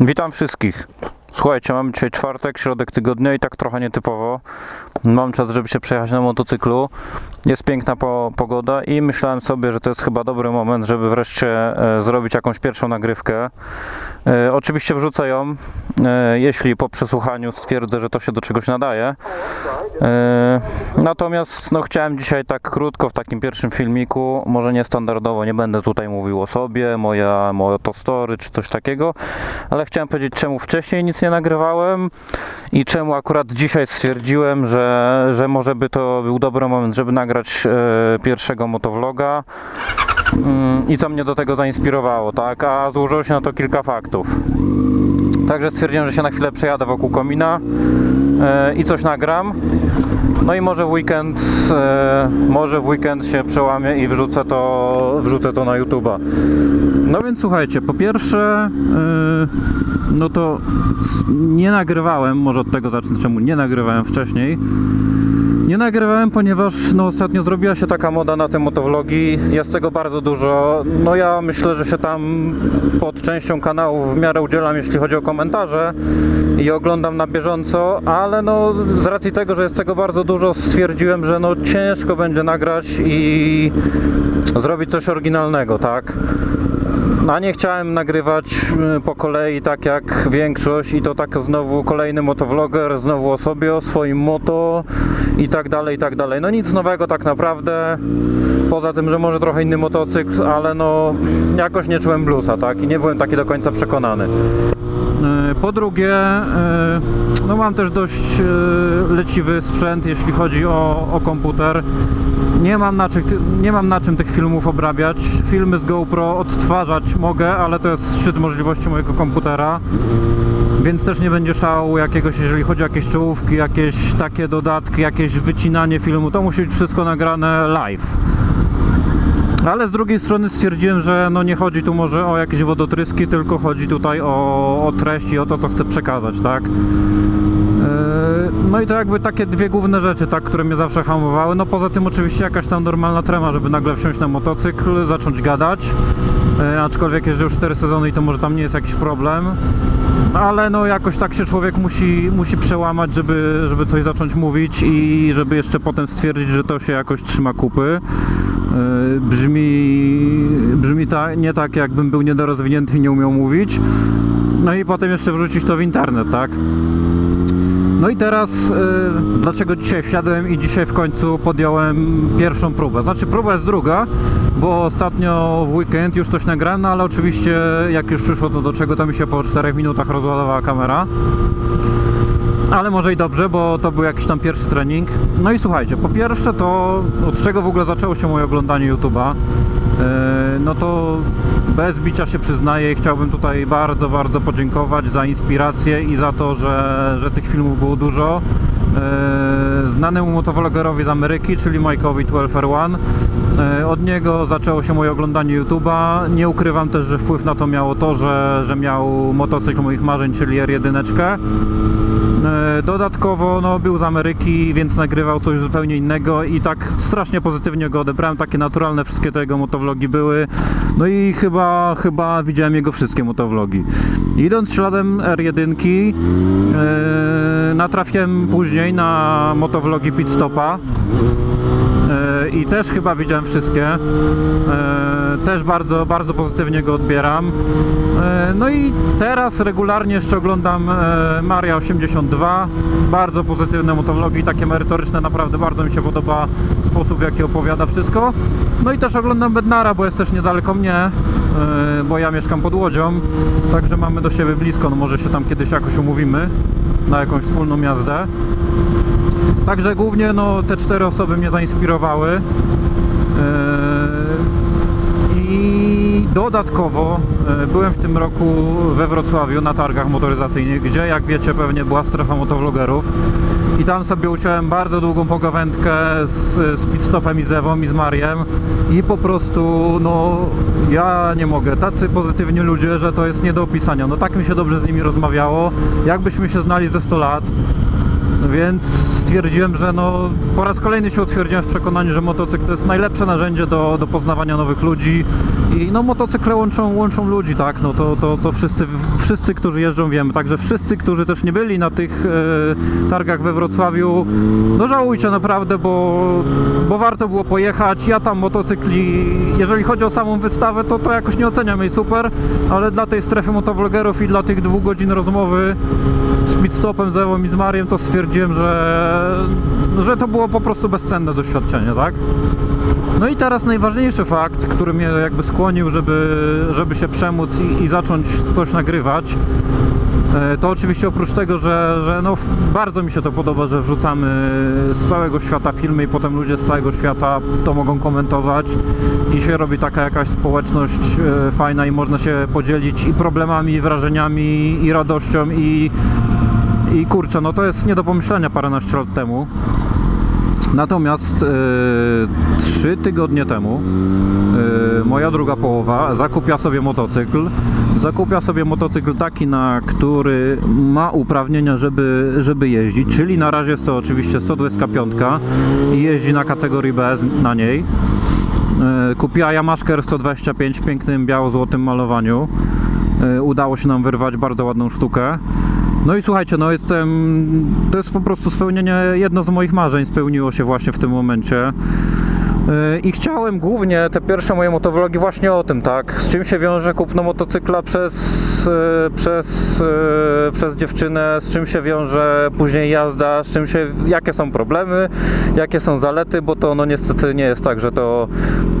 Witam wszystkich. Słuchajcie, mamy dzisiaj czwartek, środek tygodnia i tak trochę nietypowo. Mam czas, żeby się przejechać na motocyklu. Jest piękna po, pogoda i myślałem sobie, że to jest chyba dobry moment, żeby wreszcie e, zrobić jakąś pierwszą nagrywkę. E, oczywiście wrzucę ją, e, jeśli po przesłuchaniu stwierdzę, że to się do czegoś nadaje. E, natomiast no, chciałem dzisiaj tak krótko w takim pierwszym filmiku, może niestandardowo, nie będę tutaj mówił o sobie, moja motostory czy coś takiego, ale chciałem powiedzieć czemu wcześniej nic nie nagrywałem i czemu akurat dzisiaj stwierdziłem, że, że może by to był dobry moment, żeby nagrać e, pierwszego motovloga. Mm, I co mnie do tego zainspirowało, tak? A złożyło się na to kilka faktów. Także stwierdziłem, że się na chwilę przejadę wokół komina e, i coś nagram. No i może w weekend, e, może w weekend się przełamię i wrzucę to, wrzucę to na YouTube'a. No więc słuchajcie, po pierwsze, e, no to nie nagrywałem, może od tego zacznę, czemu nie nagrywałem wcześniej. Nie nagrywałem, ponieważ no, ostatnio zrobiła się taka moda na te motovlogi. Jest tego bardzo dużo. No ja myślę, że się tam pod częścią kanału w miarę udzielam, jeśli chodzi o komentarze i oglądam na bieżąco, ale no z racji tego, że jest tego bardzo dużo, stwierdziłem, że no ciężko będzie nagrać i zrobić coś oryginalnego, tak? No, nie chciałem nagrywać y, po kolei tak jak większość i to tak znowu kolejny motovloger, znowu o sobie, o swoim moto i tak dalej, i tak dalej. No nic nowego tak naprawdę, poza tym, że może trochę inny motocykl, ale no jakoś nie czułem bluesa, tak? I nie byłem taki do końca przekonany. E, Po drugie, e, no mam też dość leciwy sprzęt, jeśli chodzi o, o komputer. Nie mam, na czym, nie mam na czym tych filmów obrabiać. Filmy z GoPro odtwarzać mogę, ale to jest szczyt możliwości mojego komputera. Więc też nie będzie szału jakiegoś, jeżeli chodzi o jakieś czołówki, jakieś takie dodatki, jakieś wycinanie filmu. To musi być wszystko nagrane live. Ale z drugiej strony stwierdziłem, że no nie chodzi tu może o jakieś wodotryski, tylko chodzi tutaj o, o treść i o to, co chcę przekazać, tak? Yy, No i to jakby takie dwie główne rzeczy, tak, które mnie zawsze hamowały. No poza tym oczywiście jakaś tam normalna trema, żeby nagle wsiąść na motocykl, zacząć gadać. Yy, Aczkolwiek jeżdżę już 4 sezony i to może tam nie jest jakiś problem. Ale no jakoś tak się człowiek musi, musi przełamać, żeby, żeby coś zacząć mówić i żeby jeszcze potem stwierdzić, że to się jakoś trzyma kupy. Yy, Brzmi, brzmi ta, nie tak, jakbym był niedorozwinięty i nie umiał mówić. No i potem jeszcze wrzucić to w internet, tak? No i teraz yy, dlaczego dzisiaj wsiadłem i dzisiaj w końcu podjąłem pierwszą próbę? Znaczy próba jest druga, bo ostatnio w weekend już coś nagrałem, no ale oczywiście jak już przyszło to do czego, to mi się po 4 minutach rozładowała kamera. Ale może i dobrze, bo to był jakiś tam pierwszy trening. No i słuchajcie, po pierwsze to od czego w ogóle zaczęło się moje oglądanie YouTube'a? Yy, no to bez bicia się przyznaję i chciałbym tutaj bardzo, bardzo podziękować za inspirację i za to, że, że tych filmów było dużo. Yy, Znanemu motovlogerowi z Ameryki, czyli Mike'owi 12R1. Yy, Od niego zaczęło się moje oglądanie YouTube'a. Nie ukrywam też, że wpływ na to miało to, że, że miał motocykl moich marzeń, czyli R1. E, Dodatkowo no, był z Ameryki, więc nagrywał coś zupełnie innego i tak strasznie pozytywnie go odebrałem. Takie naturalne wszystkie te jego motovlogi były. No i chyba, chyba widziałem jego wszystkie motovlogi. Idąc śladem R1, e, natrafiłem później na motovlogi Pit Stopa. E, I też chyba widziałem wszystkie. E, Też bardzo, bardzo pozytywnie go odbieram. E, No i teraz regularnie jeszcze oglądam e, Maria 82. Bardzo pozytywne motovlogi, takie merytoryczne, naprawdę bardzo mi się podoba sposób w jaki opowiada wszystko. No i też oglądam Bednara, bo jest też niedaleko mnie, e, bo ja mieszkam pod Łodzią, także mamy do siebie blisko, no może się tam kiedyś jakoś umówimy na jakąś wspólną jazdę. Także głównie no, te cztery osoby mnie zainspirowały. I dodatkowo e, byłem w tym roku we Wrocławiu na targach motoryzacyjnych, gdzie jak wiecie pewnie była strefa motovlogerów. I tam sobie uciąłem bardzo długą pogawędkę z, z Pitstopem i z Ewą i z Mariem i po prostu no ja nie mogę, tacy pozytywni ludzie, że to jest nie do opisania. No tak mi się dobrze z nimi rozmawiało, jakbyśmy się znali ze 100 lat. Więc stwierdziłem, że no po raz kolejny się utwierdziłem w przekonaniu, że motocykl to jest najlepsze narzędzie do, do poznawania nowych ludzi i no motocykle łączą, łączą ludzi, tak, no to, to, to wszyscy, wszyscy, którzy jeżdżą wiemy, także wszyscy, którzy też nie byli na tych e, targach we Wrocławiu, no żałujcie naprawdę, bo, bo warto było pojechać, ja tam motocykli, jeżeli chodzi o samą wystawę, to to jakoś nie oceniam jej super, ale dla tej strefy motovlogerów i dla tych dwóch godzin rozmowy z pitstopem, z Ewą i z Mariem, to stwierdziłem, że, że to było po prostu bezcenne doświadczenie, tak? No i teraz najważniejszy fakt, który mnie jakby skłonił, żeby, żeby się przemóc i, i zacząć coś nagrywać, e, to oczywiście oprócz tego, że, że no, bardzo mi się to podoba, że wrzucamy z całego świata filmy i potem ludzie z całego świata to mogą komentować i się robi taka jakaś społeczność e, fajna i można się podzielić i problemami, i wrażeniami, i radością i, i kurczę, no to jest nie do pomyślenia paręnaście lat temu. Natomiast e, trzy tygodnie temu e, moja druga połowa zakupia sobie motocykl. Zakupia sobie motocykl taki, na który ma uprawnienia, żeby, żeby jeździć, czyli na razie jest to oczywiście 125 i jeździ na kategorii BS na niej. E, Kupiła Yamaszkę 125 w pięknym biało-złotym malowaniu. Udało się nam wyrwać bardzo ładną sztukę. No i słuchajcie, no jestem. To jest po prostu spełnienie, jedno z moich marzeń spełniło się właśnie w tym momencie. Yy, I chciałem głównie te pierwsze moje motovlogi właśnie o tym, tak? Z czym się wiąże kupno motocykla przez, yy, przez, yy, przez dziewczynę, z czym się wiąże później jazda, z czym się, jakie są problemy, jakie są zalety, bo to no niestety nie jest tak, że to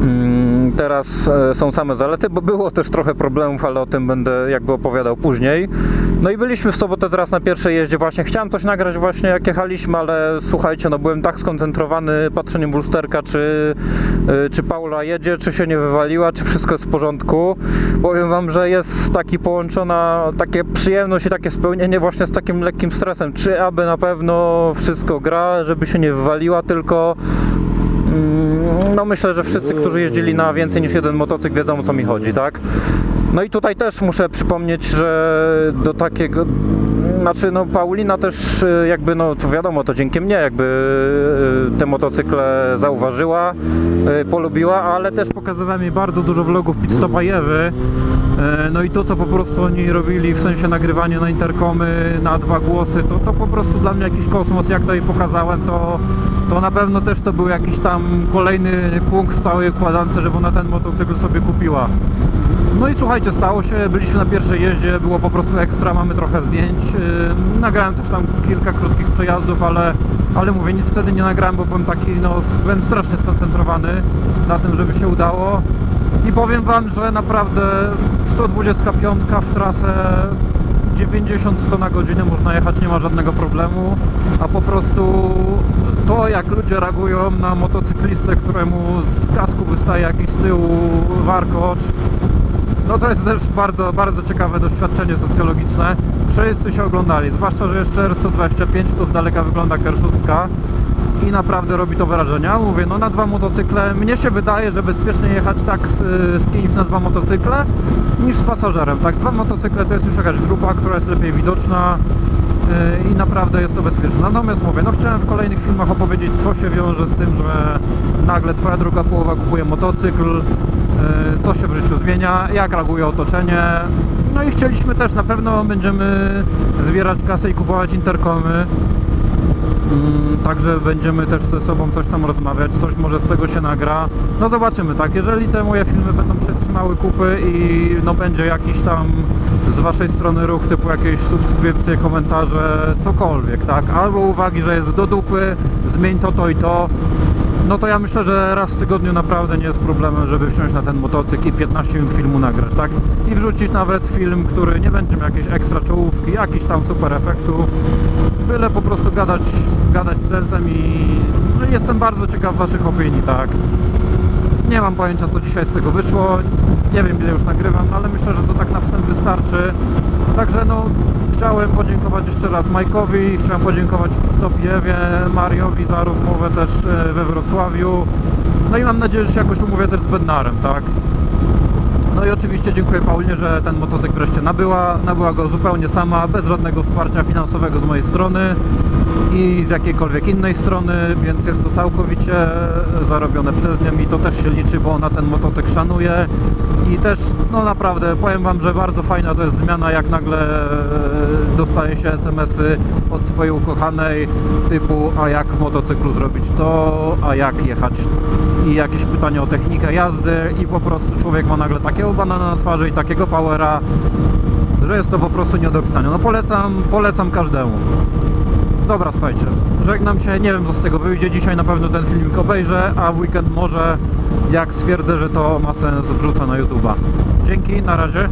mm, teraz e, są same zalety, bo było też trochę problemów, ale o tym będę jakby opowiadał później. No i byliśmy w sobotę teraz na pierwszej jeździe właśnie. Chciałem coś nagrać właśnie jak jechaliśmy, ale słuchajcie, no byłem tak skoncentrowany patrzeniem w lusterka, czy, y, czy Paula jedzie, czy się nie wywaliła, czy wszystko jest w porządku. Powiem wam, że jest taki połączona, takie przyjemność i takie spełnienie właśnie z takim lekkim stresem. Czy aby na pewno wszystko gra, żeby się nie wywaliła, tylko Mm, No myślę, że wszyscy, którzy jeździli na więcej niż jeden motocykl wiedzą o co mi chodzi, tak? No i tutaj też muszę przypomnieć, że do takiego, znaczy no Paulina też y, jakby no to wiadomo, to dzięki mnie jakby y, te motocykle zauważyła, y, polubiła, ale też pokazywałem jej bardzo dużo vlogów pitstopa Ewy. E, No i to co po prostu oni robili w sensie nagrywanie na interkomy na dwa głosy, to, to po prostu dla mnie jakiś kosmos, jak to jej pokazałem, to, to na pewno też to był jakiś tam kolejny punkt w całej układance, żeby ona ten motocykl sobie kupiła. No i słuchajcie, stało się, byliśmy na pierwszej jeździe, było po prostu ekstra, mamy trochę zdjęć. Yy, Nagrałem też tam kilka krótkich przejazdów, ale, ale mówię, nic wtedy nie nagrałem, bo byłem taki, no, byłem strasznie skoncentrowany na tym, żeby się udało. I powiem Wam, że naprawdę 125 w trasę 90-100 na godzinę można jechać, nie ma żadnego problemu, a po prostu to jak ludzie reagują na motocyklistę, któremu z kasku wystaje jakiś z tyłu warkocz, no to jest też bardzo, bardzo ciekawe doświadczenie socjologiczne. Wszyscy się oglądali, zwłaszcza, że jeszcze R125 to z daleka wygląda R6 i naprawdę robi to wrażenie. Mówię, no na dwa motocykle, mnie się wydaje, że bezpiecznie jechać tak z, z kimś na dwa motocykle niż z pasażerem. Tak, dwa motocykle to jest już jakaś grupa, która jest lepiej widoczna i naprawdę jest to bezpieczne. Natomiast mówię, no chciałem w kolejnych filmach opowiedzieć, co się wiąże z tym, że nagle twoja druga połowa kupuje motocykl, yy, co się w życiu zmienia, jak reaguje otoczenie. No i chcieliśmy też, na pewno będziemy zbierać kasę i kupować interkomy. Mm, Także będziemy też ze sobą coś tam rozmawiać, coś może z tego się nagra. No zobaczymy, tak, jeżeli te moje filmy będą przetrzymały kupy i no będzie jakiś tam z waszej strony ruch typu jakieś subskrypcje, komentarze, cokolwiek, tak, albo uwagi, że jest do dupy, zmień to, to i to, no to ja myślę, że raz w tygodniu naprawdę nie jest problemem, żeby wsiąść na ten motocykl i 15 minut filmu nagrać, tak? I wrzucić nawet film, który nie będzie miał jakiejś ekstra czołówki, jakichś tam super efektów, byle po prostu gadać, gadać sercem i no jestem bardzo ciekaw waszych opinii, tak? Nie mam pojęcia co dzisiaj z tego wyszło, nie wiem ile już nagrywam, ale myślę, że to tak na wstęp wystarczy. Także no chciałem podziękować jeszcze raz Majkowi, chciałem podziękować Stopiewie, Mariowi za rozmowę też e, we Wrocławiu. No i mam nadzieję, że się jakoś umówię też z Bednarem, tak? No i oczywiście dziękuję Paulinie, że ten motocykl wreszcie nabyła. Nabyła go zupełnie sama, bez żadnego wsparcia finansowego z mojej strony. I z jakiejkolwiek innej strony, więc jest to całkowicie zarobione przez nią i to też się liczy, bo ona ten motocykl szanuje i też, no naprawdę, powiem Wam, że bardzo fajna to jest zmiana, jak nagle e, dostaje się SMS-y od swojej ukochanej typu, a jak w motocyklu zrobić to, a jak jechać i jakieś pytania o technikę jazdy i po prostu człowiek ma nagle takiego banana na twarzy i takiego powera, że jest to po prostu nie do opisania. No polecam, polecam każdemu. Dobra, słuchajcie, żegnam się, nie wiem co z tego wyjdzie, dzisiaj na pewno ten filmik obejrzę, a w weekend może, jak stwierdzę, że to ma sens, wrzucę na YouTube'a. Dzięki, na razie.